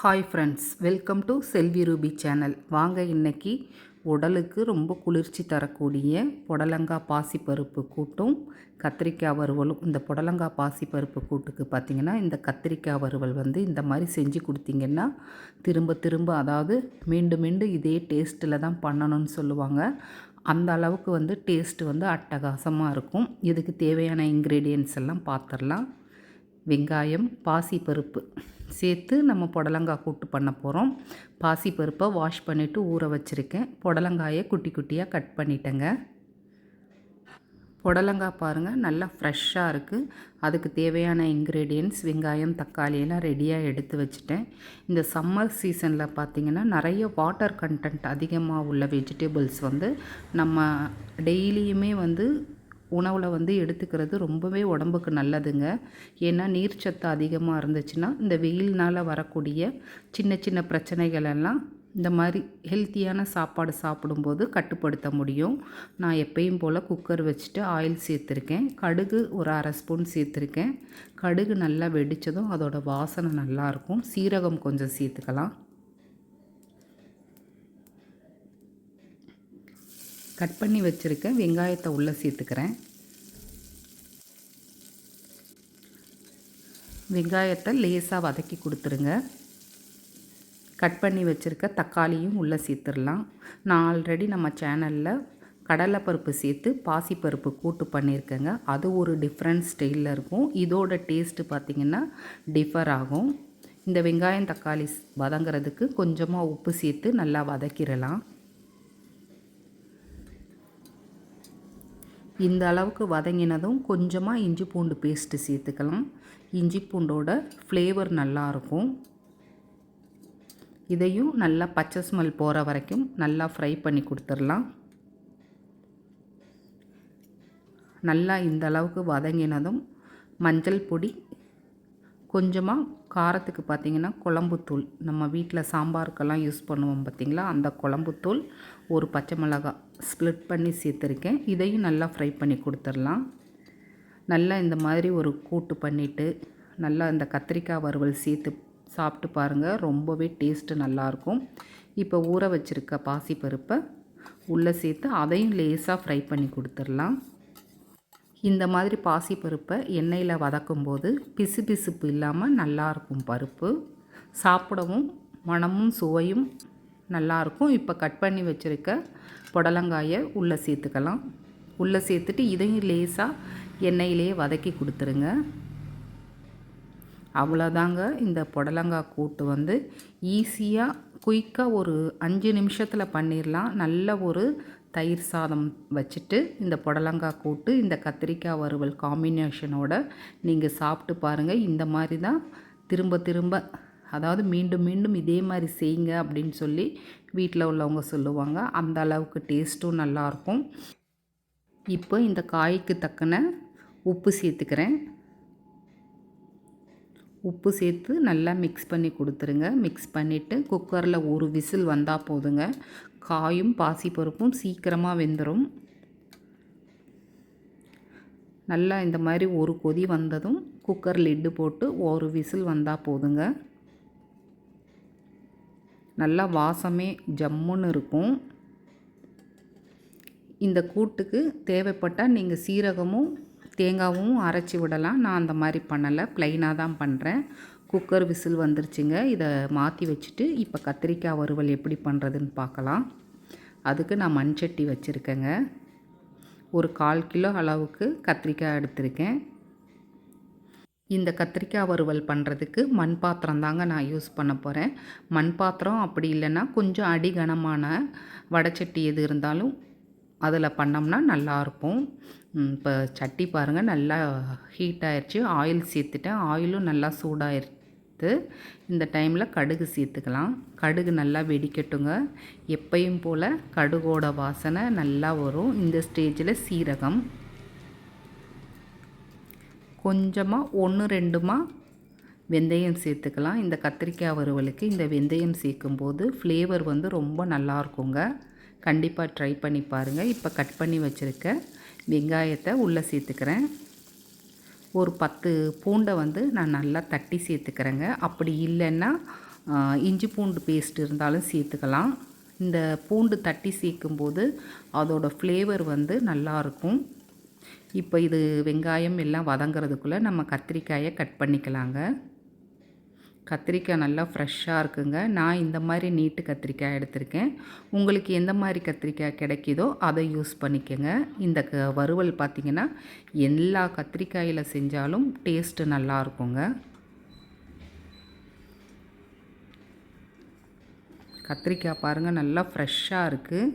Hi friends welcome to Selvi Ruby channel வாங்க இன்னைக்கு உடலுக்கு ரொம்ப குளிர்ச்சி தரக்கூடிய புடலங்காய் பாசிப்பருப்பு கூட்டும் கத்திரிக்காய் வறுவலும். இந்த புடலங்காய் பாசிப்பருப்பு கூட்டுக்கு பார்த்திங்கன்னா இந்த கத்திரிக்காய் வறுவல் வந்து இந்த மாதிரி செஞ்சு கொடுத்தீங்கன்னா திரும்ப திரும்ப அதாவது மீண்டும் மீண்டும் இதே டேஸ்ட்டில் தான் பண்ணணும்னு சொல்லுவாங்க. அந்த அளவுக்கு வந்து டேஸ்ட் வந்து அட்டகாசமாக இருக்கும். இதுக்கு தேவையான இன்க்ரீடியன்ஸ் எல்லாம் பார்த்துடலாம் வெங்காயம் பாசிப்பருப்பு. சேர்த்து நம்ம புடலங்காய் கூட்டு பண்ண போகிறோம் பாசிப்பருப்பை வாஷ் பண்ணிவிட்டு ஊற வச்சுருக்கேன். புடலங்காயை குட்டி குட்டியாக கட் பண்ணிட்டேங்க. புடலங்காய் பாருங்கள் நல்லா ஃப்ரெஷ்ஷாக இருக்குது அதுக்கு தேவையான இன்க்ரீடியன்ஸ் வெங்காயம் தக்காளி எல்லாம் ரெடியாக எடுத்து வச்சுட்டேன். இந்த சம்மர் சீசனில் பார்த்திங்கன்னா நிறைய வாட்டர் கண்டென்ட் அதிகமாக உள்ள வெஜிடபிள்ஸ் வந்து நம்ம டெய்லியுமே வந்து உணவில் வந்து எடுத்துக்கிறது ரொம்பவே உடம்புக்கு நல்லதுங்க. ஏன்னா நீர்ச்சத்து அதிகமாக இருந்துச்சுன்னா இந்த வெயில்னால் வரக்கூடிய சின்ன சின்ன பிரச்சனைகள் எல்லாம் இந்த மாதிரி ஹெல்த்தியான சாப்பாடு சாப்பிடும்போது கட்டுப்படுத்த முடியும். நான் எப்பயும் போல் குக்கர் வச்சுட்டு ஆயில் சேர்த்துருக்கேன். கடுகு ஒரு அரை ஸ்பூன் சேர்த்துருக்கேன். கடுகு நல்லா வெடித்ததும் அதோட வாசனை நல்லாயிருக்கும் சீரகம் கொஞ்சம் சேர்த்துக்கலாம். கட் பண்ணி வச்சுருக்க வெங்காயத்தை உள்ளே சேர்த்துக்கிறேன். வெங்காயத்தை லேசாக வதக்கி கொடுத்துருங்க. கட் பண்ணி வச்சுருக்க தக்காளியும் உள்ளே சேர்த்துடலாம். நான் ஆல்ரெடி நம்ம சேனலில் கடலைப்பருப்பு சேர்த்து பாசிப்பருப்பு கூட்டு பண்ணியிருக்கேங்க. அது ஒரு டிஃப்ரெண்ட் ஸ்டைலில் இருக்கும். இதோட டேஸ்ட்டு பார்த்திங்கன்னா டிஃபர் ஆகும். இந்த வெங்காயம் தக்காளி வதங்கிறதுக்கு கொஞ்சமாக உப்பு சேர்த்து நல்லா வதக்கிடலாம். இந்த அளவுக்கு வதங்கினதும் கொஞ்சமாக இஞ்சி பூண்டு பேஸ்ட்டு சேர்த்துக்கலாம். இஞ்சி பூண்டோட ஃப்ளேவர் நல்லாயிருக்கும் இதையும் நல்லா பச்சை ஸ்மெல் போகிற வரைக்கும் நல்லா ஃப்ரை பண்ணி கொடுத்துடலாம். நல்லா இந்த அளவுக்கு வதங்கினதும் மஞ்சள் பொடி கொஞ்சமாக காரத்துக்கு பார்த்திங்கன்னா குழம்புத்தூள் நம்ம வீட்டில் சாம்பாருக்கெல்லாம் யூஸ் பண்ணுவோம் பார்த்திங்களா அந்த குழம்புத்தூள் ஒரு பச்சை மிளகாய் ஸ்ப்ளிட் பண்ணி சேர்த்துருக்கேன். இதையும் நல்லா ஃப்ரை பண்ணி கொடுத்துடலாம். நல்லா இந்த மாதிரி ஒரு கூட்டு பண்ணிவிட்டு நல்லா இந்த கத்திரிக்காய் வறுவல் சேர்த்து சாப்பிட்டு பாருங்கள் ரொம்பவே டேஸ்ட்டு நல்லாயிருக்கும் இப்போ ஊற வச்சுருக்க பாசிப்பருப்பை உள்ளே சேர்த்து அதையும் லேசாக ஃப்ரை பண்ணி கொடுத்துடலாம். இந்த மாதிரி பாசிப்பருப்பை எண்ணெயில் வதக்கும்போது பிசு பிசுப்பு இல்லாமல் நல்லாயிருக்கும் பருப்பு. சாப்பிடவும் மணமும் சுவையும் நல்லாயிருக்கும் இப்போ கட் பண்ணி வச்சுருக்க புடலங்காயை உள்ளே சேர்த்துக்கலாம். உள்ளே சேர்த்துட்டு இதையும் லேசாக எண்ணெயிலே வதக்கி கொடுத்துருங்க. அவ்வளோதாங்க இந்த புடலங்காய் கூட்டு வந்து ஈஸியாக குயிக்காக ஒரு அஞ்சு நிமிஷத்தில் பண்ணிடலாம் நல்ல ஒரு தயிர் சாதம் வச்சுட்டு இந்த புடலங்காய் கூட்டு இந்த கத்திரிக்காய் வறுவல் காம்பினேஷனோட நீங்கள் சாப்பிட்டு பாருங்கள் இந்த மாதிரி தான் திரும்ப திரும்ப அதாவது மீண்டும் மீண்டும் இதே மாதிரி செய்யுங்க அப்படின்னு சொல்லி வீட்டில் உள்ளவங்க சொல்லுவாங்க. அந்த அளவுக்கு டேஸ்ட்டும் நல்லாயிருக்கும் இப்போ இந்த காய்க்கு தக்கன உப்பு சேர்த்துக்கிறேன். உப்பு சேர்த்து நல்லா மிக்ஸ் பண்ணி கொடுத்துருங்க. மிக்ஸ் பண்ணிவிட்டு குக்கரில் ஒரு விசில் வந்தால் போதுங்க. காயும் பாசிப்பருப்பும் சீக்கிரமாக வெந்துடும் நல்லா இந்த மாதிரி ஒரு கொதி வந்ததும் குக்கர் லிட்டு போட்டு ஒரு விசில் வந்தால் போதுங்க. நல்லா வாசமே ஜம்முன்னு இருக்கும். இந்த கூட்டுக்கு தேவைப்பட்டால் நீங்கள் சீரகமும் தேங்காவும் அரைச்சி விடலாம். நான் அந்த மாதிரி பண்ணலை. ப்ளைனாக தான் பண்ணுறேன் குக்கர் விசில் வந்துருச்சுங்க. இதை மாற்றி வச்சுட்டு இப்போ கத்திரிக்காய் வறுவல் எப்படி பண்ணுறதுன்னு பார்க்கலாம் அதுக்கு நான் மண் சட்டி வச்சுருக்கேங்க. ஒரு கால் கிலோ அளவுக்கு கத்திரிக்காய் எடுத்திருக்கேன். இந்த கத்திரிக்காய் வறுவல் பண்ணுறதுக்கு மண் பாத்திரம் தாங்க நான் யூஸ் பண்ண போகிறேன் மண் பாத்திரம் அப்படி இல்லைன்னா கொஞ்சம் அடிகனமான வடச்சட்டி எது இருந்தாலும் அதில் பண்ணோம்னா நல்லாயிருக்கும். இப்போ சட்டி பாருங்கள் நல்லா ஹீட் ஆயிடுச்சு ஆயில் சேர்த்துட்டேன். ஆயிலும் நல்லா சூடாயிருத்து இந்த டைமில் கடுகு சேர்த்துக்கலாம். கடுகு நல்லா வெடிக்கட்டுங்க. எப்பையும் போல் கடுகோட வாசனை நல்லா வரும். இந்த ஸ்டேஜில் சீரகம். கொஞ்சமாக ஒன்று ரெண்டுமா வெந்தயம் சேர்த்துக்கலாம். இந்த கத்திரிக்காய் வறுவலுக்கு இந்த வெந்தயம் சேர்க்கும்போது ஃப்ளேவர் வந்து ரொம்ப நல்லாயிருக்குங்க கண்டிப்பாக ட்ரை பண்ணி பாருங்கள் இப்போ கட் பண்ணி வச்சுருக்க வெங்காயத்தை உள்ளே சேர்த்துக்கிறேன். ஒரு பத்து பூண்டை வந்து நான் நல்லா தட்டி சேர்த்துக்கிறேங்க. அப்படி இல்லைன்னா இஞ்சி பூண்டு பேஸ்ட் இருந்தாலும் சேர்த்துக்கலாம். இந்த பூண்டு தட்டி சேர்க்கும்போது அதோடய ஃப்ளேவர் வந்து நல்லாயிருக்கும் இப்போ இது வெங்காயம் எல்லாம் வதங்கிறதுக்குள்ளே நம்ம கத்திரிக்காயை கட் பண்ணிக்கலாங்க. கத்திரிக்காய் நல்லா ஃப்ரெஷ்ஷாக இருக்குங்க. நான் இந்த மாதிரி நீட்டு கத்திரிக்காய் எடுத்திருக்கேன். உங்களுக்கு எந்த மாதிரி கத்திரிக்காய் கிடைக்கிதோ அதை யூஸ் பண்ணிக்கோங்க. இந்த க வறுவல் பார்த்திங்கன்னா எல்லா கத்திரிக்காயில் செஞ்சாலும் டேஸ்ட்டு நல்லா இருக்குங்க. கத்திரிக்காய் பாருங்கள் நல்லா ஃப்ரெஷ்ஷாக இருக்குது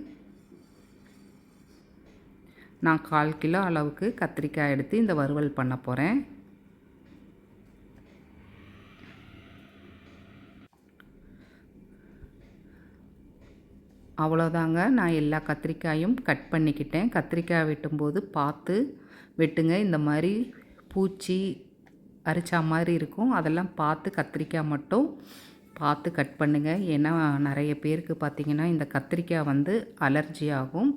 நான் கால் கிலோ அளவுக்கு கத்திரிக்காய் எடுத்து இந்த வறுவல் பண்ண போகிறேன் அவ்வளோதாங்க. நான் எல்லா கத்திரிக்காயும் கட் பண்ணிக்கிட்டேன். கத்திரிக்காய் வெட்டும்போது பார்த்து வெட்டுங்க. இந்த மாதிரி பூச்சி அரிச்சா மாதிரி இருக்கும். அதெல்லாம் பார்த்து கத்திரிக்காய் மட்டும் பார்த்து கட் பண்ணுங்கள் ஏன்னா நிறைய பேருக்கு பார்த்திங்கன்னா இந்த கத்திரிக்காய் வந்து அலர்ஜி ஆகும்.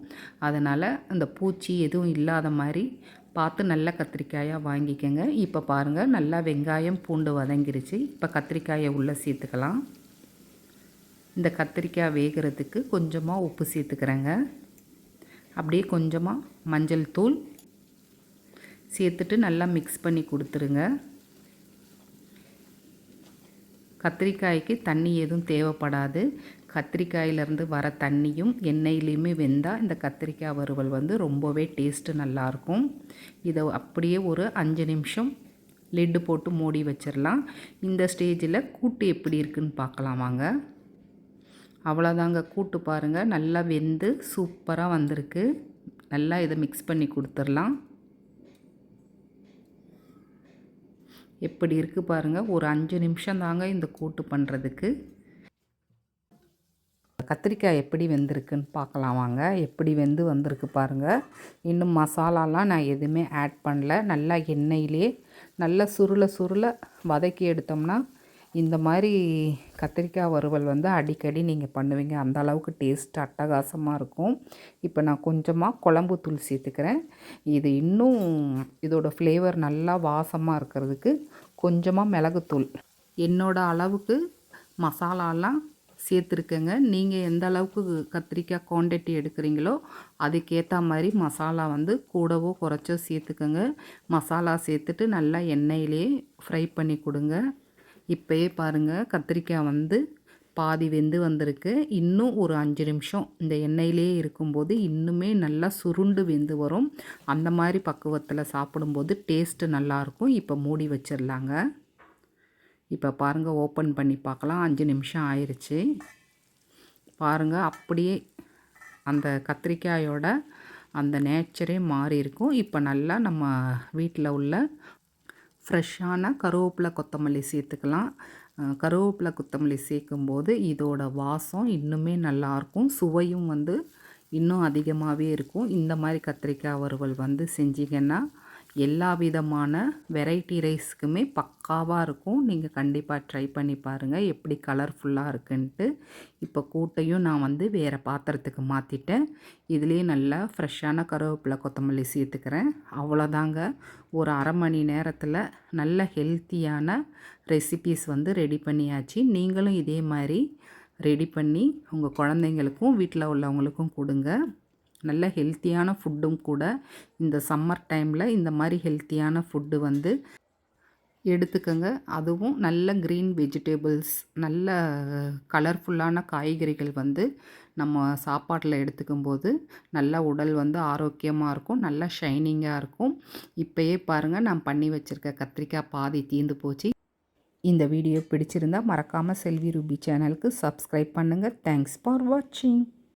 அதனால் இந்த பூச்சி எதுவும் இல்லாத மாதிரி பார்த்து நல்ல கத்திரிக்காயாக வாங்கிக்கோங்க. இப்போ பாருங்கள் நல்லா வெங்காயம் பூண்டு வதங்கிருச்சு. இப்போ கத்திரிக்காயை உள்ளே சேர்த்துக்கலாம். இந்த கத்திரிக்காய் வேகிறதுக்கு கொஞ்சமாக உப்பு சேர்த்துக்கிறேங்க. அப்படியே கொஞ்சமாக மஞ்சள் தூள் சேர்த்துட்டு நல்லா மிக்ஸ் பண்ணி கொடுத்துருங்க. கத்திரிக்காய்க்கு தண்ணி எதுவும் தேவைப்படாது. கத்திரிக்காயிலேருந்து வர தண்ணியும் எண்ணெயிலையுமே வெந்தால் இந்த கத்திரிக்காய் வறுவல் வந்து ரொம்பவே டேஸ்ட்டு நல்லாயிருக்கும் இதை அப்படியே ஒரு அஞ்சு நிமிஷம் லெட்டு போட்டு மூடி வச்சிடலாம் இந்த ஸ்டேஜில் கூட்டு எப்படி இருக்குன்னு பார்க்கலாம் வாங்க. அவ்வளோதாங்க. கூட்டு பாருங்கள் நல்லா வெந்து சூப்பராக வந்திருக்கு. நல்லா இதை மிக்ஸ் பண்ணி கொடுத்துடலாம். எப்படி இருக்குது பாருங்கள் ஒரு அஞ்சு நிமிஷம் தாங்க இந்த கூட்டு பண்ணுறதுக்கு கத்திரிக்காய் எப்படி வெந்திருக்குன்னு பார்க்கலாம் வாங்க. எப்படி வெந்து வந்திருக்கு பாருங்கள் இன்னும் மசாலாலாம் நான் எதுவுமே ஆட் பண்ணல. நல்லா எண்ணெயிலே நல்லா சுருளை சுருளை வதக்கி எடுத்தோம்னா இந்த மாதிரி கத்திரிக்காய் வறுவல் வந்து அடிக்கடி நீங்கள் பண்ணுவீங்க. அந்த அளவுக்கு டேஸ்ட் அட்டகாசமாக இருக்கும். இப்போ நான் கொஞ்சமாக குழம்பு தூள் சேர்த்துக்கிறேன். இது இன்னும் இதோட ஃப்ளேவர் நல்லா வாசமாக இருக்கிறதுக்கு கொஞ்சமாக மிளகுத்தூள். என்னோடய அளவுக்கு மசாலாலாம் சேர்த்துருக்கேங்க. நீங்கள் எந்த அளவுக்கு கத்திரிக்காய் குவான்டிட்டி எடுக்கிறீங்களோ அதுக்கேற்ற மாதிரி மசாலா வந்து கூடவோ குறைச்சோ சேர்த்துக்கோங்க. மசாலா சேர்த்துட்டு நல்லா எண்ணெயிலே ஃப்ரை பண்ணி கொடுங்க. இப்போயே பாருங்கள் கத்திரிக்காய் வந்து பாதி வெந்து வந்திருக்கு. இன்னும் ஒரு அஞ்சு நிமிஷம். இந்த எண்ணெயிலே இருக்கும்போது இன்னுமே நல்லா சுருண்டு வெந்து வரும். அந்த மாதிரி பக்குவத்தில் சாப்பிடும்போது டேஸ்ட்டு நல்லாயிருக்கும். இப்போ மூடி வச்சிடலாங்க. இப்போ பாருங்கள் ஓப்பன் பண்ணி பார்க்கலாம். அஞ்சு நிமிஷம் ஆயிடுச்சு பாருங்கள் அப்படியே அந்த கத்திரிக்காயோட அந்த நேச்சரே மாறி இருக்கும் இப்போ நல்லா நம்ம வீட்டில் உள்ள ஃப்ரெஷ்ஷான கருவேப்பிலை கொத்தமல்லி சேர்த்துக்கலாம். கருவேப்பிலை கொத்தமல்லி சேர்க்கும்போது இதோட வாசம் இன்னுமே நல்லாயிருக்கும். சுவையும் வந்து இன்னும் அதிகமாகவே இருக்கும். இந்த மாதிரி கத்திரிக்காய் வறுவல் வந்து செஞ்சிங்கன்னா எல்லா விதமான வெரைட்டி ரைஸ்க்குமே பக்காவாக இருக்கும். நீங்கள் கண்டிப்பாக ட்ரை பண்ணி பாருங்கள் எப்படி கலர்ஃபுல்லாக இருக்குன்ட்டு. இப்போ கூட்டையும் நான் வந்து வேறு பாத்திரத்துக்கு மாற்றிட்டேன் இதுலேயே நல்லா ஃப்ரெஷ்ஷான கருவேப்பிலை கொத்தமல்லி சேர்த்துக்கிறேன். அவ்வளோதாங்க ஒரு அரை மணி நேரத்தில் நல்ல ஹெல்த்தியான ரெசிபீஸ் வந்து ரெடி பண்ணியாச்சு. நீங்களும் இதே மாதிரி ரெடி பண்ணி உங்கள் குழந்தைங்களுக்கும் வீட்டில் உள்ளவங்களுக்கும் கொடுங்க. நல்ல ஹெல்த்தியான ஃபுட்டும் கூட இந்த சம்மர் டைமில் இந்த மாதிரி ஹெல்த்தியான ஃபுட்டு வந்து எடுத்துக்கோங்க. அதுவும் நல்ல க்ரீன் வெஜிடேபிள்ஸ் நல்ல கலர்ஃபுல்லான காய்கறிகள் வந்து நம்ம சாப்பாட்டில் எடுத்துக்கும் போது நல்ல உடல் வந்து ஆரோக்கியமாக இருக்கும் நல்லா ஷைனிங்காக இருக்கும். இப்போயே பாருங்கள் நான் பண்ணி வச்சுருக்க கத்திரிக்காய் பாதி தீந்து போச்சு. இந்த வீடியோ பிடிச்சிருந்தால் மறக்காமல் செல்வி ரூபி சேனலுக்கு சப்ஸ்கிரைப் பண்ணுங்கள் தேங்க்ஸ் ஃபார் வாட்சிங்